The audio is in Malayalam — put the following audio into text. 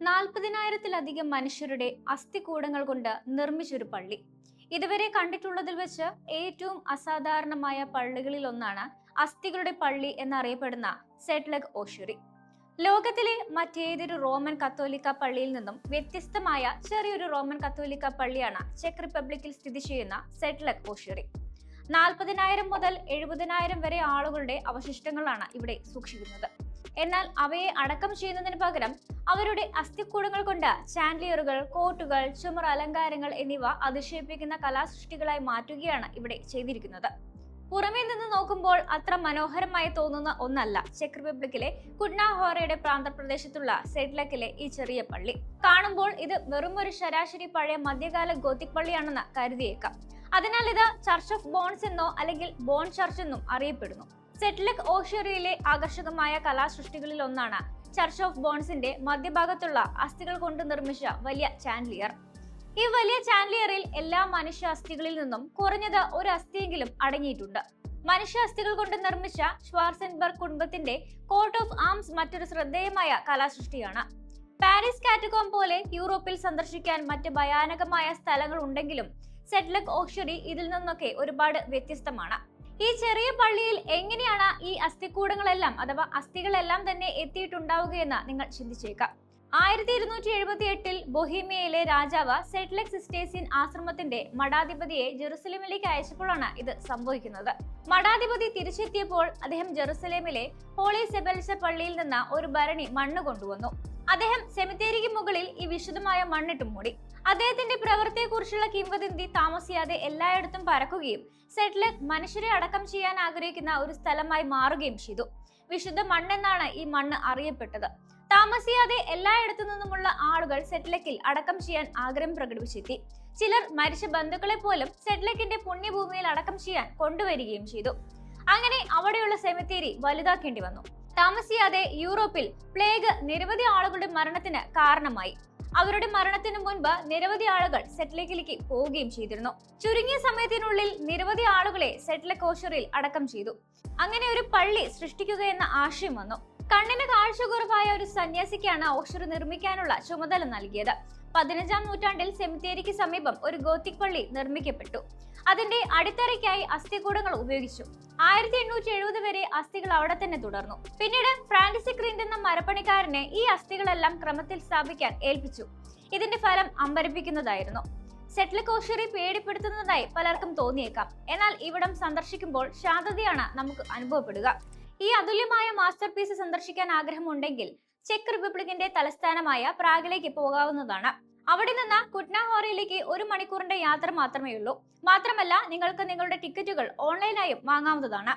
നാൽപ്പതിനായിരത്തിലധികം മനുഷ്യരുടെ അസ്ഥികൂടങ്ങൾ കൊണ്ട് നിർമ്മിച്ചൊരു പള്ളി. ഇതുവരെ കണ്ടിട്ടുള്ളതിൽ വെച്ച് ഏറ്റവും അസാധാരണമായ പള്ളികളിൽ ഒന്നാണ് അസ്ഥികളുടെ പള്ളി എന്നറിയപ്പെടുന്ന സെറ്റ്ലഗ് ഓഷുറി ലോകത്തിലെ മറ്റേതൊരു റോമൻ കത്തോലിക്ക പള്ളിയിൽ നിന്നും വ്യത്യസ്തമായ ചെറിയൊരു റോമൻ കത്തോലിക്ക പള്ളിയാണ് ചെക്ക് റിപ്പബ്ലിക്കിൽ സ്ഥിതി ചെയ്യുന്ന സെറ്റ്ലഗ് ഓഷുറി നാൽപ്പതിനായിരം മുതൽ എഴുപതിനായിരം വരെ ആളുകളുടെ അവശിഷ്ടങ്ങളാണ് ഇവിടെ സൂക്ഷിക്കുന്നത്. എന്നാൽ അവയെ അടക്കം ചെയ്യുന്നതിന് പകരം അവരുടെ അസ്ഥിക്കൂടങ്ങൾ കൊണ്ട് ചാൻഡ്ലിയറുകൾ കോട്ടുകൾ ചുമർ അലങ്കാരങ്ങൾ എന്നിവ അതിശയിപ്പിക്കുന്ന കലാസൃഷ്ടികളായി മാറ്റുകയാണ് ഇവിടെ ചെയ്തിരിക്കുന്നത്. പുറമേ നിന്ന് നോക്കുമ്പോൾ അത്ര മനോഹരമായി തോന്നുന്ന ഒന്നല്ല ചെക്ക് റിപ്പബ്ലിക്കിലെ കുഡ്നാഹോറയുടെ പ്രാന്തപ്രദേശത്തുള്ള സെഡ്ലക്കിലെ ഈ ചെറിയ പള്ളി. കാണുമ്പോൾ ഇത് വെറും ഒരു ശരാശരി പഴയ മധ്യകാല ഗോത്തിക് പള്ളിയാണെന്ന് കരുതിയേക്കാം. അതിനാൽ ഇത് ചർച്ച് ഓഫ് ബോൺസ് എന്നോ അല്ലെങ്കിൽ ബോൺ ചർച്ച് എന്നും അറിയപ്പെടുന്നു. സെറ്റ്ലക് ഓഷറിയിലെ ആകർഷകമായ കലാസൃഷ്ടികളിൽ ഒന്നാണ് ചർച്ച് ഓഫ് ബോൺസിന്റെ മധ്യഭാഗത്തുള്ള അസ്ഥികൾ കൊണ്ട് നിർമ്മിച്ച വലിയ ചാൻഡ്ലിയർ. ഈ വലിയ ചാൻഡ്ലിയറിൽ എല്ലാ മനുഷ്യ അസ്ഥികളിൽ നിന്നും കുറഞ്ഞത് ഒരു അസ്ഥിയെങ്കിലും അടങ്ങിയിട്ടുണ്ട്. മനുഷ്യ അസ്ഥികൾ കൊണ്ട് നിർമ്മിച്ച ഷ്വാർസൻബർഗ് കുടുംബത്തിന്റെ കോട്ട് ഓഫ് ആംസ് മറ്റൊരു ശ്രദ്ധേയമായ കലാസൃഷ്ടിയാണ്. പാരീസ് കാറ്റകോം പോലെ യൂറോപ്പിൽ സന്ദർശിക്കാൻ മറ്റ് ഭയാനകമായ സ്ഥലങ്ങൾ ഉണ്ടെങ്കിലും സെറ്റ്ലക് ഓക്ഷറി ഇതിൽ നിന്നൊക്കെ ഒരുപാട് വ്യത്യസ്തമാണ്. ഈ ചെറിയ പള്ളിയിൽ എങ്ങനെയാണ് ഈ അസ്ഥിക്കൂടങ്ങളെല്ലാം അഥവാ അസ്ഥികളെല്ലാം തന്നെ എത്തിയിട്ടുണ്ടാവുകയെന്ന് നിങ്ങൾ ചിന്തിച്ചേക്കാം. ആയിരത്തി ഇരുന്നൂറ്റി എഴുപത്തി എട്ടിൽ ബൊഹീമിയയിലെ രാജാവ് സെറ്റ്ലെക് സിസ്റ്റേസിൻ ആശ്രമത്തിന്റെ മഠാധിപതിയെ ജെറുസലേമിലേക്ക് അയച്ചപ്പോഴാണ് ഇത് സംഭവിക്കുന്നത്. മഠാധിപതി തിരിച്ചെത്തിയപ്പോൾ അദ്ദേഹം ജെറുസലേമിലെ ഹോളി സെബൽസ പള്ളിയിൽ നിന്ന് ഒരു ഭരണി മണ്ണ് കൊണ്ടുവന്നു. അദ്ദേഹം സെമിത്തേരിക്ക് മുകളിൽ ഈ വിശുദ്ധമായ മണ്ണിട്ട് മൂടി. അദ്ദേഹത്തിന്റെ പ്രവൃത്തിയെക്കുറിച്ചുള്ള കിംവദന്തി താമസിയാതെ എല്ലായിടത്തും പരക്കുകയും സെറ്റ്ലക് മനുഷ്യരെ അടക്കം ചെയ്യാൻ ആഗ്രഹിക്കുന്ന ഒരു സ്ഥലമായി മാറുകയും ചെയ്തു. വിശുദ്ധ മണ്ണെന്നാണ് ഈ മണ്ണ് അറിയപ്പെട്ടത്. താമസിയാതെ എല്ലായിടത്തു നിന്നുമുള്ള ആളുകൾ സെറ്റ്ലക്കിൽ അടക്കം ചെയ്യാൻ ആഗ്രഹം പ്രകടിപ്പിച്ചെത്തി. ചിലർ മരിച്ച ബന്ധുക്കളെ പോലും സെറ്റ്ലക്കിന്റെ പുണ്യഭൂമിയിൽ അടക്കം ചെയ്യാൻ കൊണ്ടുവരികയും ചെയ്തു. അങ്ങനെ അവിടെയുള്ള സെമിത്തേരി വലുതാക്കേണ്ടി വന്നു. താമസിയാതെ യൂറോപ്പിൽ പ്ലേഗ് നിരവധി ആളുകളുടെ മരണത്തിന് കാരണമായി. അവരുടെ മരണത്തിന് മുൻപ് നിരവധി ആളുകൾ സെറ്റിലേക്കിലേക്ക് പോവുകയും ചെയ്തിരുന്നു. ചുരുങ്ങിയ സമയത്തിനുള്ളിൽ നിരവധി ആളുകളെ സെറ്റിലെ കോഷറിൽ അടക്കം ചെയ്തു. അങ്ങനെ ഒരു പള്ളി സൃഷ്ടിക്കുക എന്ന ആശയം വന്നു. കണ്ണിന് കാഴ്ചക്കുറവായ ഒരു സന്യാസിക്കാണ് ഓഷറി നിർമ്മിക്കാനുള്ള ചുമതല നൽകിയത്. പതിനഞ്ചാം നൂറ്റാണ്ടിൽ സെമിത്തേരിക്ക് സമീപം ഒരു ഗോത്തിക് പള്ളി നിർമ്മിക്കപ്പെട്ടു. അതിന്റെ അടിത്തറയ്ക്കായി അസ്ഥികൂടങ്ങൾ ഉപയോഗിച്ചു. ആയിരത്തി എണ്ണൂറ്റി എഴുപത് വരെ അസ്ഥികൾ അവിടെ തന്നെ തുടർന്നു. പിന്നീട് ഫ്രാൻസിസ് ക്രിന്റ് എന്ന മരപ്പണിക്കാരനെ ഈ അസ്ഥികളെല്ലാം ക്രമത്തിൽ സ്ഥാപിക്കാൻ ഏൽപ്പിച്ചു. ഇതിന്റെ ഫലം അമ്പരപ്പിക്കുന്നതായിരുന്നു. സെറ്റിൽ കോഷറി പേടിപ്പെടുത്തുന്നതായി പലർക്കും തോന്നിയേക്കാം. എന്നാൽ ഇവിടം സന്ദർശിക്കുമ്പോൾ ശാന്തതയാണ് നമുക്ക് അനുഭവപ്പെടുക. ഈ അതുല്യമായ മാസ്റ്റർ പീസ് സന്ദർശിക്കാൻ ആഗ്രഹമുണ്ടെങ്കിൽ ചെക്ക് റിപ്പബ്ലിക്കിന്റെ തലസ്ഥാനമായ പ്രാഗിലേക്ക് പോകാവുന്നതാണ്. അവിടെ നിന്ന് കുട്നാഹോറയിലേക്ക് ഒരു മണിക്കൂറിന്റെ യാത്ര മാത്രമേ ഉള്ളൂ മാത്രമല്ല നിങ്ങൾക്ക് നിങ്ങളുടെ ടിക്കറ്റുകൾ ഓൺലൈനായും വാങ്ങാവുന്നതാണ്.